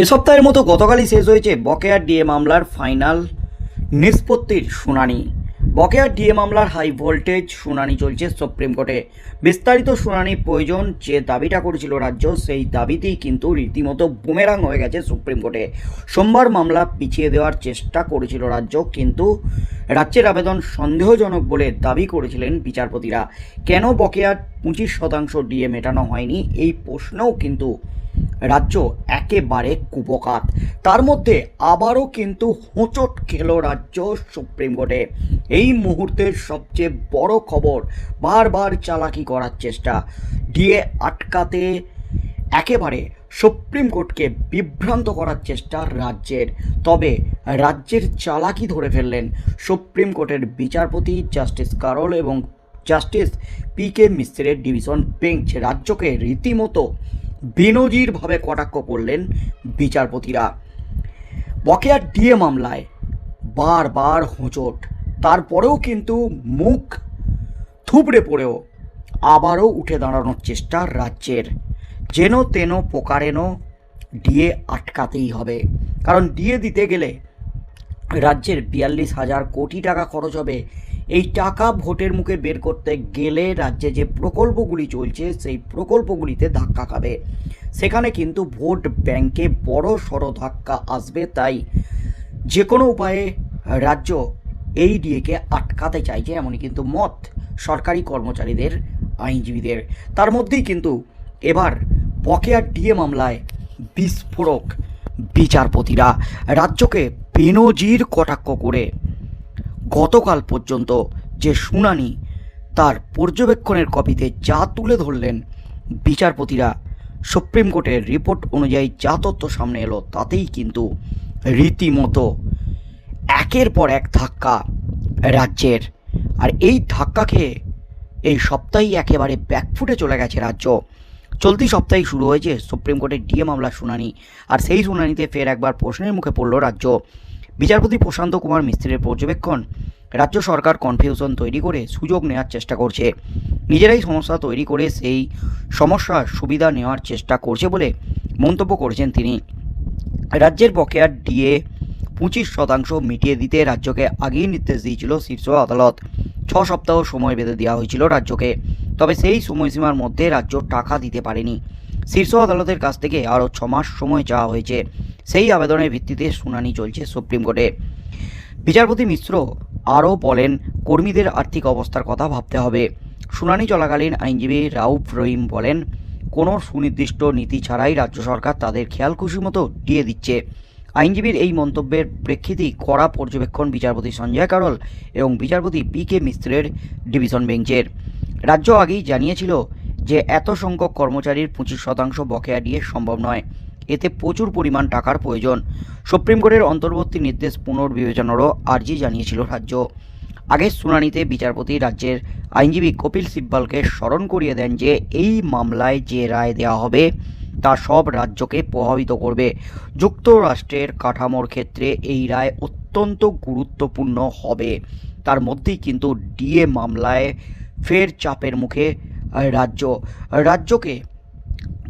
এ সপ্তাহের মতো গতকালই শেষ হয়েছে বকেয়া ডিএ মামলার ফাইনাল নিষ্পত্তির শুনানি। বকেয়া ডিএ মামলার হাই ভোল্টেজ শুনানি চলছে সুপ্রিম কোর্টে। বিস্তারিত শুনানি প্রয়োজন যে দাবিটা করেছিল রাজ্য, সেই দাবিতেই কিন্তু রীতিমতো বুমেরাং হয়ে গেছে সুপ্রিম কোর্টে। সোমবার মামলা পিছিয়ে দেওয়ার চেষ্টা করেছিল রাজ্য, কিন্তু রাজ্যের আবেদন সন্দেহজনক বলে দাবি করেছিলেন বিচারপতিরা। কেন বকেয়ার পঁচিশ শতাংশ ডিএ মেটানো হয়নি? এই প্রশ্নও কিন্তু রাজ্য একেবারে কুপকাত। তার মধ্যে আবারও কিন্তু হোঁচট খেল রাজ্য সুপ্রিম কোর্টে। এই মুহূর্তের সবচেয়ে বড় খবর বারবার চালাকি করার চেষ্টা। ডিএ আটকাতে একেবারে সুপ্রিম কোর্টকে বিভ্রান্ত করার চেষ্টা রাজ্যের। তবে রাজ্যের চালাকি ধরে ফেললেন সুপ্রিম কোর্টের বিচারপতি জাস্টিস কারল এবং জাস্টিস পি কে মিশ্রের ডিভিশন বেঞ্চ। রাজ্যকে রীতিমতো বেনজিরভাবে কটাক্ষ করলেন বিচারপতিরা। বকেয়ার ডিএ মামলায় বারবার হোঁচট। তারপরেও কিন্তু মুখ থুবড়ে পড়েও আবারও উঠে দাঁড়ানোর চেষ্টা রাজ্যের। যেন তেন পোকারেন ডিএ আটকাতেই হবে। কারণ ডিএ দিতে গেলে রাজ্যের বিয়াল্লিশ হাজার কোটি টাকা খরচ হবে এই টাকা ভোটের মুখে বের করতে গেলে রাজ্যে যে প্রকল্পগুলি চলছে, সেই প্রকল্পগুলিতে ধাক্কা খাবে। সেখানে কিন্তু ভোট ব্যাংকে বড় সড়ো ধাক্কা আসবে, তাই যে কোনো উপায়ে রাজ্য এই ডিএকে আটকাতে চাইছে, এমনই কিন্তু মত সরকারি কর্মচারীদের, আইনজীবীদের। তার মধ্যেই কিন্তু এবার বকেয়া ডিএ মামলায় বিস্ফোরক বিচারপতিরা। রাজ্যকে বেনজির কটাক্ষ করে গতকাল পর্যন্ত যে শুনানি, তার পর্যবেক্ষণের কপিতে যা তুলে ধরলেন বিচারপতিরা, সুপ্রিম কোর্টের রিপোর্ট অনুযায়ী যা তথ্য সামনে এলো তাতেই কিন্তু রীতিমতো একের পর এক ধাক্কা রাজ্যের। আর এই ধাক্কা খেয়ে এই সপ্তাহেই একেবারে ব্যাকফুটে চলে গেছে রাজ্য। চলতি সপ্তাহেই শুরু হয়েছে সুপ্রিম কোর্টের ডিএ মামলার শুনানি, আর সেই শুনানিতে ফের একবার প্রশ্নের মুখে পড়ল রাজ্য। বিচারপতি প্রশান্ত কুমার মিস্ত্রির পর্যবেক্ষণ। রাজ্য সরকার কনফিউশন তৈরি করে সুযোগ নেওয়ার চেষ্টা করছে। নিজেরাই সমস্যা তৈরি করে সেই সমস্যার সুবিধা নেওয়ার চেষ্টা করছে বলে মন্তব্য করেছেন তিনি। রাজ্যের বকেয়ার ডিএ পঁচিশ শতাংশ মিটিয়ে দিতে রাজ্যকে আগেই নির্দেশ দিয়েছিল শীর্ষ আদালত। ছ সপ্তাহ সময় বেঁধে দেওয়া হয়েছিল রাজ্যকে। তবে সেই সময়সীমার মধ্যে রাজ্য টাকা দিতে পারেনি। শীর্ষ আদালতের কাছ থেকে আরও ছ মাস সময় চাওয়া হয়েছে। সেই আবেদনের ভিত্তিতে শুনানি চলছে সুপ্রিম কোর্টে। বিচারপতি মিশ্র আরও বলেন, কর্মীদের আর্থিক অবস্থার কথা ভাবতে হবে। শুনানি চলাকালীন আইনজীবী রাউফ রহিম বলেন, কোনো সুনির্দিষ্ট নীতি ছাড়াই রাজ্য সরকার তাদের খেয়াল খুশি মতো দিয়ে দিচ্ছে। আইনজীবীর এই মন্তব্যের প্রেক্ষিতেই কড়া পর্যবেক্ষণ বিচারপতি সঞ্জয় কারল এবং বিচারপতি পি কে মিশ্রের ডিভিশন বেঞ্চের। রাজ্য আগেই জানিয়েছিল যে এত সংখ্যক কর্মচারীর পঁচিশ শতাংশ বকেয়া দিয়ে সম্ভব নয়। এতে প্রচুর পরিমাণ টাকার প্রয়োজন। সুপ্রিম কোর্টের অন্তর্বর্তী নির্দেশ পুনর্বিবেচনারও আর্জি জানিয়েছিল রাজ্য। আগের শুনানিতে বিচারপতি রাজ্যের আইনজীবী কপিল সিব্বালকে স্মরণ করিয়ে দেন যে এই মামলায় যে রায় দেওয়া হবে, তা সব রাজ্যকে প্রভাবিত করবে। যুক্তরাষ্ট্রের কাঠামোর ক্ষেত্রে এই রায় অত্যন্ত গুরুত্বপূর্ণ হবে। তার মধ্যেই কিন্তু ডিএ মামলায় ফের চাপের মুখে রাজ্য রাজ্যকে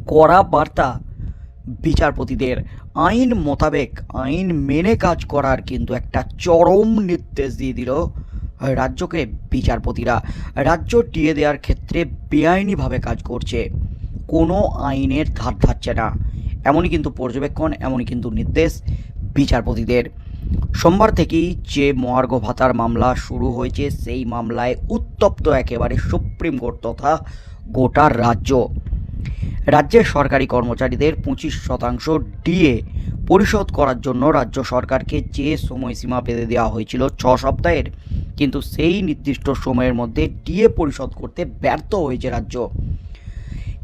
কড়া বার্তা বিচারপতিদের। আইন মোতাবেক, আইন মেনে কাজ করার কিন্তু একটা চরম নির্দেশ দিয়ে দিল রাজ্যকে বিচারপতিরা। রাজ্য টিয়ে দেওয়ার ক্ষেত্রে বেআইনিভাবে কাজ করছে। কোনো আইনের ধার ধারছে না। এমনই কিন্তু পর্যবেক্ষণ, এমনই কিন্তু নির্দেশ বিচারপতিদের। সোমবার থেকেই যে মহার্ঘ ভাতার মামলা শুরু হয়েছে, সেই মামলায় উত্তপ্ত একেবারে সুপ্রিম কোর্ট তথা গোটা রাজ্য। রাজ্যের সরকারি কর্মচারীদের পঁচিশ শতাংশ ডিএ পরিশোধ করার জন্য রাজ্য সরকারকে যে সময়সীমা বেঁধে দেওয়া হয়েছিল ছ সপ্তাহের, কিন্তু সেই নির্দিষ্ট সময়ের মধ্যে ডিএ পরিশোধ করতে ব্যর্থ হয়েছে রাজ্য।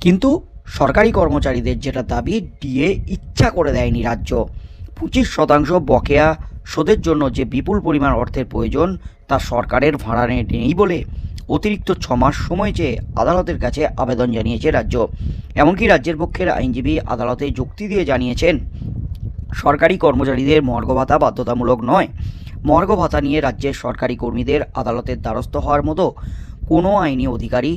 কিন্তু সরকারি কর্মচারীদের যেটা দাবি, ডিএ ইচ্ছা করে দেয়নি রাজ্য। পঁচিশ শতাংশ বকেয়া শোধের জন্য যে বিপুল পরিমাণ অর্থের প্রয়োজন তা সরকারের ভাড়ানে নেই বলে অতিরিক্ত ছ মাস সময় চেয়ে আদালতের কাছে আবেদন জানিয়েছে রাজ্য। এমনকি রাজ্যের পক্ষের আইনজীবী আদালতে যুক্তি দিয়ে জানিয়েছেন, সরকারি কর্মচারীদের মর্গ ভাতা বাধ্যতামূলক নয়। মর্গ ভাতা নিয়ে রাজ্যের সরকারি কর্মীদের আদালতের দ্বারস্থ হওয়ার মতো কোনো আইনি অধিকারী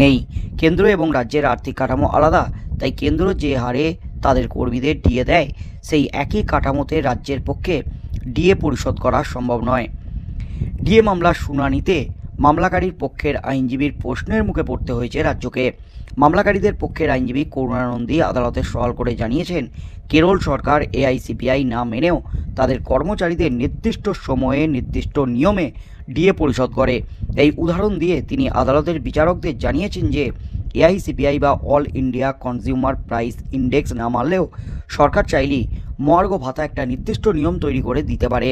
নেই। কেন্দ্র এবং রাজ্যের আর্থিক কাঠামো আলাদা, তাই কেন্দ্র যে হারে তাদের কর্মীদের ডিএ দেয়, সেই একই কাঠামোতে রাজ্যের পক্ষে ডিএ পরিশোধ করা সম্ভব নয়। ডিএ মামলার শুনানিতে মামলাকারীর পক্ষের আইনজীবীর প্রশ্নের মুখে পড়তে হয়েছে রাজ্যকে। মামলাকারীদের পক্ষের আইনজীবী করুণানন্দী আদালতে সওয়াল করে জানিয়েছেন, কেরল সরকার এআইসিপিআই না মেনেও তাদের কর্মচারীদের নির্দিষ্ট সময়ে নির্দিষ্ট নিয়মে ডিএ পরিশোধ করে। এই উদাহরণ দিয়ে তিনি আদালতের বিচারকদের জানিয়েছেন যে এআইসিপিআই বা all India consumer price index না মানলেও সরকার চাইলেই মর্গ ভাতা একটা নির্দিষ্ট নিয়ম তৈরি করে দিতে পারে।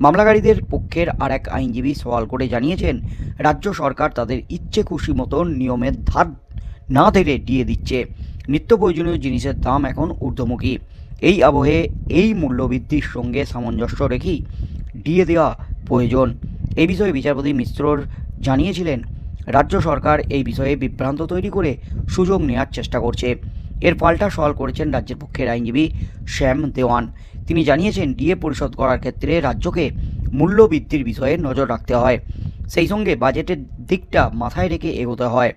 মামলাকারীদের পক্ষের আর এক আইনজীবী সওয়াল করে জানিয়েছেন, রাজ্য সরকার তাদের ইচ্ছে খুশি মতো নিয়মের ধার না ধরে দিয়ে দিচ্ছে। নিত্য প্রয়োজনীয় জিনিসের দাম এখন ঊর্ধ্বমুখী। এই আবহে এই মূল্যবৃদ্ধির সঙ্গে সামঞ্জস্য রেখেই দিয়ে দেওয়া প্রয়োজন। এই বিষয়ে বিচারপতি মিশ্রর জানিয়েছিলেন রাজ্য সরকার এই বিষয়ে বিভ্রান্ত তৈরি করে সুযোগ নেওয়ার চেষ্টা করছে। এর পাল্টা সওয়াল করেছেন রাজ্যের পক্ষের আইনজীবী শ্যাম দেওয়ান। তিনি জানিয়েছেন, ডিএ পরিশোধ করার ক্ষেত্রে রাজ্যকে মূল্যবৃদ্ধির বিষয়ে নজর রাখতে হয়। সেই সঙ্গে বাজেটের দিকটা মাথায় রেখে এগোতে হয়।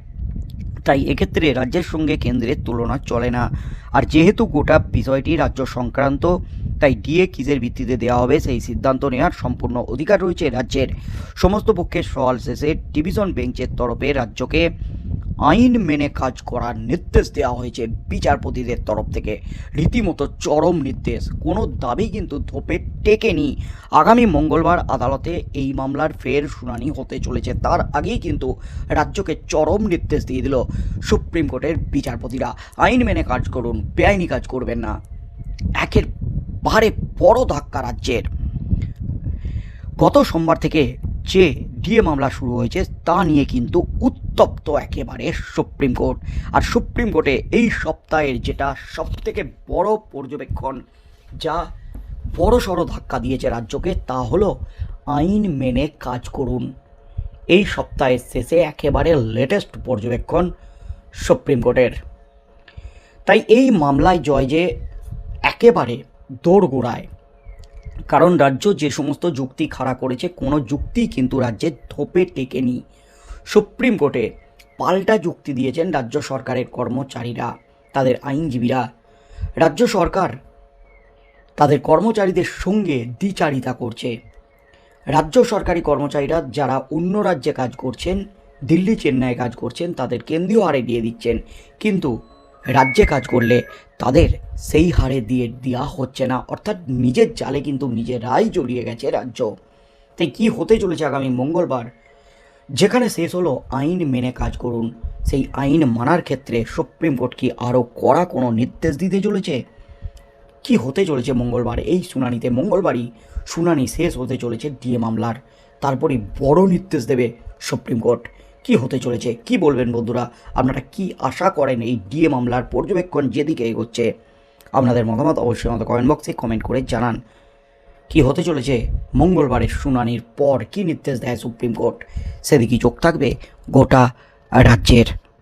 তাই এক্ষেত্রে রাজ্যের সঙ্গে কেন্দ্রের তুলনা চলে না। আর যেহেতু গোটা বিষয়টি রাজ্য সংক্রান্ত, তাই ডিএ কিজের ভিত্তিতে দেওয়া হবে সেই সিদ্ধান্ত নেওয়ার সম্পূর্ণ অধিকার রয়েছে রাজ্যের। সমস্ত পক্ষের সওয়াল শেষে ডিভিশন বেঞ্চের তরফে রাজ্যকে আইন মেনে কাজ করার নির্দেশ দেওয়া হয়েছে বিচারপতিদের তরফ থেকে। রীতিমতো চরম নির্দেশ। কোনো দাবি কিন্তু ধোপে টেকেনি। আগামী মঙ্গলবার আদালতে এই মামলার ফের শুনানি হতে চলেছে। তার আগেই কিন্তু রাজ্যকে চরম নির্দেশ দিয়ে দিল সুপ্রিম কোর্টের বিচারপতিরা। আইন মেনে কাজ করুন, বেআইনি কাজ করবেন না। একের বারে বড় ধাক্কা রাজ্যের। গত সোমবার থেকে যে ডিএ মামলা শুরু হয়েছে তা নিয়ে কিন্তু উত্তপ্ত একেবারে সুপ্রিম কোর্ট। আর সুপ্রিম কোর্টে এই সপ্তাহের যেটা সবথেকে বড় পর্যবেক্ষণ, যা বড় সড়ো ধাক্কা দিয়েছে রাজ্যকে, তা হলো আইন মেনে কাজ করুন। এই সপ্তাহের শেষে একেবারে লেটেস্ট পর্যবেক্ষণ সুপ্রিম কোর্টের। তাই এই মামলায় জয় যে একেবারে দোরগোড়ায়। কারণ রাজ্য যে সমস্ত যুক্তি খাড়া করেছে, কোনো যুক্তি কিন্তু রাজ্যের ধোপে টেকেনি। সুপ্রিম কোর্টে পাল্টা যুক্তি দিয়েছেন রাজ্য সরকারের কর্মচারীরা, তাদের আইনজীবীরা। রাজ্য সরকার তাদের কর্মচারীদের সঙ্গে দ্বিচারিতা করছে। রাজ্য সরকারি কর্মচারীরা যারা অন্য রাজ্যে কাজ করছেন দিল্লি চেন্নাইয়ে কাজ করছেন, তাদের কেন্দ্রীয় হারে দিয়ে দিচ্ছেন। কিন্তু রাজ্যে কাজ করলে তাদের সেই হারে দিয়ে দেওয়া হচ্ছে না। অর্থাৎ নিজের জালে কিন্তু নিজেরাই জড়িয়ে গেছে রাজ্য। তাই কি হতে চলেছে আগামী মঙ্গলবার? যেখানে শেষ হলো আইন মেনে কাজ করুন। সেই আইন মানার ক্ষেত্রে সুপ্রিম কোর্ট কি আরও কড়া কোনো নির্দেশ দিতে চলেছে? কি হতে চলেছে মঙ্গলবার? এই শুনানিতে মঙ্গলবারই শুনানি শেষ হতে চলেছে ডিএ মামলার। তারপরে বড় নির্দেশ দেবে সুপ্রিম কোর্ট। কি হতে চলেছে? কি বলবেন বন্ধুরা? আপনারা কি আশা করেন এই ডিএ মামলার পর্যবেক্ষণ যেদিকে এগোচ্ছে? আপনাদের মতামত অবশ্যই আমাদের কমেন্ট বক্সে কমেন্ট করে জানান। কি হতে চলেছে? মঙ্গলবারের শুনানির পর কি নির্দেশ দেয় সুপ্রিম কোর্ট সেদিকে চোখ থাকবে? গোটা রাজ্যের